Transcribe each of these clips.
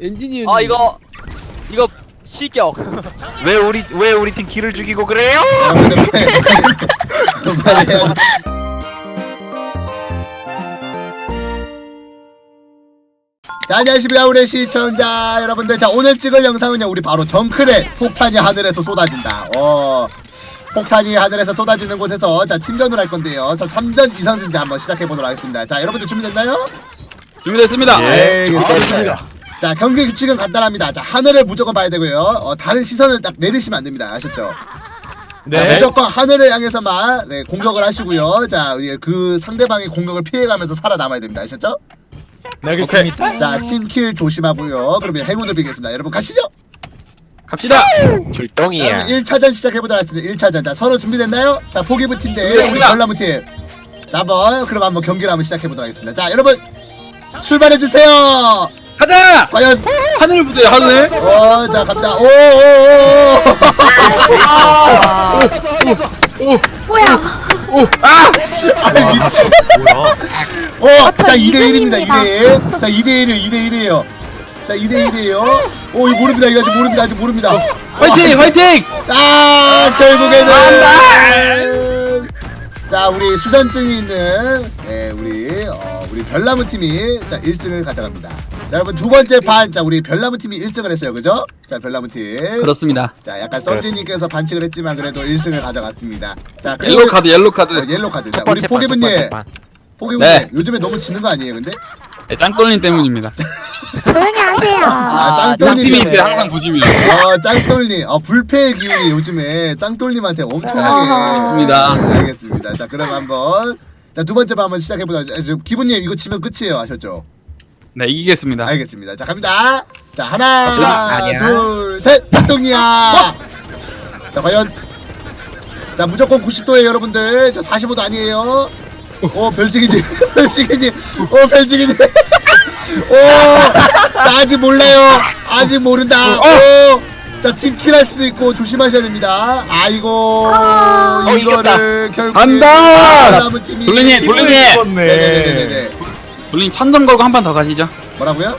엔지니어. 아 이거 이거 시격. 왜 우리 왜 우리 팀 길을 죽이고 그래요? 돼. 자 안녕하십니까 우리 시청자 여러분들 자 오늘 찍을 영상은요 우리 바로 정클의 폭탄이 하늘에서 쏟아진다 어 폭탄이 하늘에서 쏟아지는 곳에서 자 팀전을 할 건데요 자 3전 2선승제 한번 시작해 보도록 하겠습니다 자 여러분들 준비됐나요? 준비됐습니다. 예. 알겠습니다 자 경기 규칙은 간단합니다. 자 하늘을 무조건 봐야 되고요. 어, 다른 시선을 딱 내리시면 안 됩니다. 아셨죠? 자, 무조건 하늘을 향해서만 네, 공격을 하시고요. 자 우리 그 상대방의 공격을 피해가면서 살아남아야 됩니다. 아셨죠? 네, 알겠습니다. 자 팀킬 조심하고요. 그러면 행운을 빌겠습니다. 여러분 가시죠. 갑시다. 출동이야. 1차전 시작해보도록 하겠습니다. 1차전. 자 서로 준비됐나요? 자 포기부 팀 대 우리 준비됐습니다. 전라무 팀 자 한번 그럼 한번 경기를 한번 시작해보도록 하겠습니다. 자 여러분 출발해 주세요 가자. 과연 하늘 부대요 하늘. 어자 갑니다 오오오오 뭐야? 오. 아. 아이 미친 뭐야? 어, 저자 2대1입니다. 이등입니다. 2대1. 자 2대1이에요. 2대1이에요. 자 2대1이에요. 오 이거 모릅니다. 이거 아직 모릅니다. 아직 모릅니다. 화이팅 화이팅. 아 결국에는 자 우리 수전증이 있는 네, 우리 어, 우리 별나무 팀이 자 1승을 가져갑니다. 자, 여러분 두 번째 반, 자 우리 별나무 팀이 1승을 했어요, 그죠? 자 별나무 팀. 그렇습니다. 자 약간 썬지님께서 반칙을 했지만 그래도 1승을 가져갔습니다. 자 그리고 옐로 카드 옐로 카드. 어, 옐로 카드. 자 첫 우리 번째 반, 첫 번째 포기분님, 반. 포기분님 네. 요즘에 너무 지는 거 아니에요, 근데? 네, 짱돌님 때문입니다. 조용히 하세요. 아, 아, 짱돌님. 팀이 있어요 항상 보시면. 어, 짱돌님. 어, 불패의 기운이 요즘에 짱돌님한테 엄청나게. 아하. 맞습니다. 네, 알겠습니다. 자, 그럼 한번. 자, 두 번째 반 한번 시작해보자. 기분님, 이거 지면 끝이에요. 아셨죠? 네 이기겠습니다. 알겠습니다. 자, 갑니다. 자, 하나, 아니야. 둘, 셋. 작동이야. 자, 과연. 자, 무조건 90도에 여러분들. 자, 45도 아니에요. 오, 별지기님. 별지기님. 오, 별지기님. 오, 자, 아직 몰라요. 아직 모른다. 오, 자, 팀 킬 할 수도 있고 조심하셔야 됩니다. 아이고, 아. 이거를 결국 간다! 남은 팀이 돌리님, 돌리님! 네네네네. 돌님 천점 걸고 한 판 더 가시죠. 뭐라고요?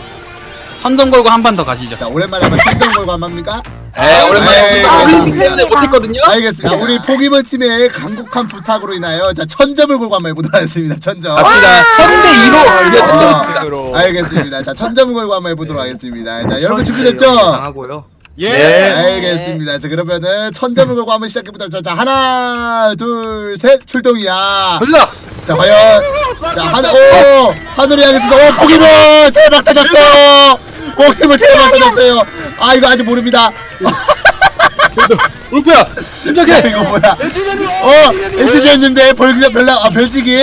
천점 걸고 한 판 더 가시죠. 자, 오랜만에 한번 천정 걸고 한번 합니까? 네 오랜만에 아, 우리 알겠습니다. 때문에 못했거든요. 알겠습니다. 우리 포기먼 팀의 간곡한 부탁으로 인하여 자 천점을 걸고 한번 해보도록 하겠습니다. 천점. 갑시다. 3대 2로 이겼습니다. 아, 알겠습니다. 자 천점을 걸고 한번 해보도록 하겠습니다. 자 여러분 준비됐죠? 당하고요. 예. 알겠습니다. 자 그러면은 천점을 걸고 한번 시작해보도록 자, 자 하나 둘 셋 출동이야. 갑시다. 자 과연 자 하늘 오 하늘을 향해서 오 포기몬 대박 터졌어요. 포기몬 대박 터졌어요. 아 이거 아직 모릅니다. 울프야 침착해. 이거 뭐야? 어, 엔지니어님들 벌기가 별나 아 별지기.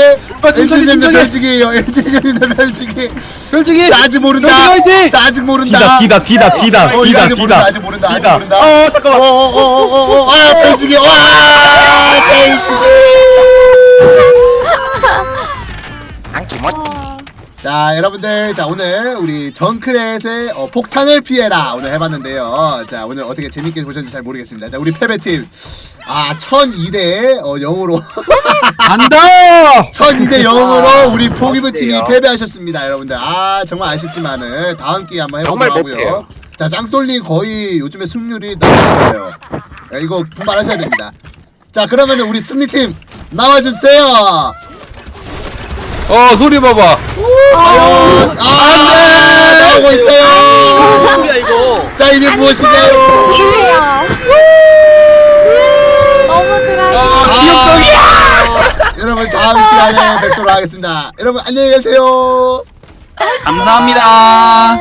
엔지니어님들. 별지기예요. 엔지니어님들 별지기. 솔직히. 자 아직 모른다. 별지기 화이팅! 자 아직 모른다. 디다 디다 디다 어, 이거 디다 아직 모른다. 디다 아직 모른다. 아직 디다. 모른다. 어 잠깐만 어어어어어 아 별지기 와 별지기. 안기멋. 자 여러분들 자 오늘 우리 정크렛의 어, 폭탄을 피해라. 오늘 해봤는데요. 자 오늘 어떻게 재밌게 보셨는지 잘 모르겠습니다. 자 우리 패배팀. 아 1002대 어, 0으로. 간다. 1002대 0으로 우리 포기브 팀이 어때요? 패배하셨습니다 여러분들. 아 정말 아쉽지만은 다음 기회에 한번 정말 해보도록 하고요. 자 짱돌님 거의 요즘에 승률이 야, 이거 분발하셔야 됩니다. 자 그러면은 우리 승리팀 나와주세요 어 소리 봐봐. 아, 안돼 나오고 있어요 뭐야 이거? 자 이게 무엇인가요 이래요. 너무 드라마. 아, 여러분 다음 시간에 뵙도록 하겠습니다 여러분 안녕히 계세요 감사합니다.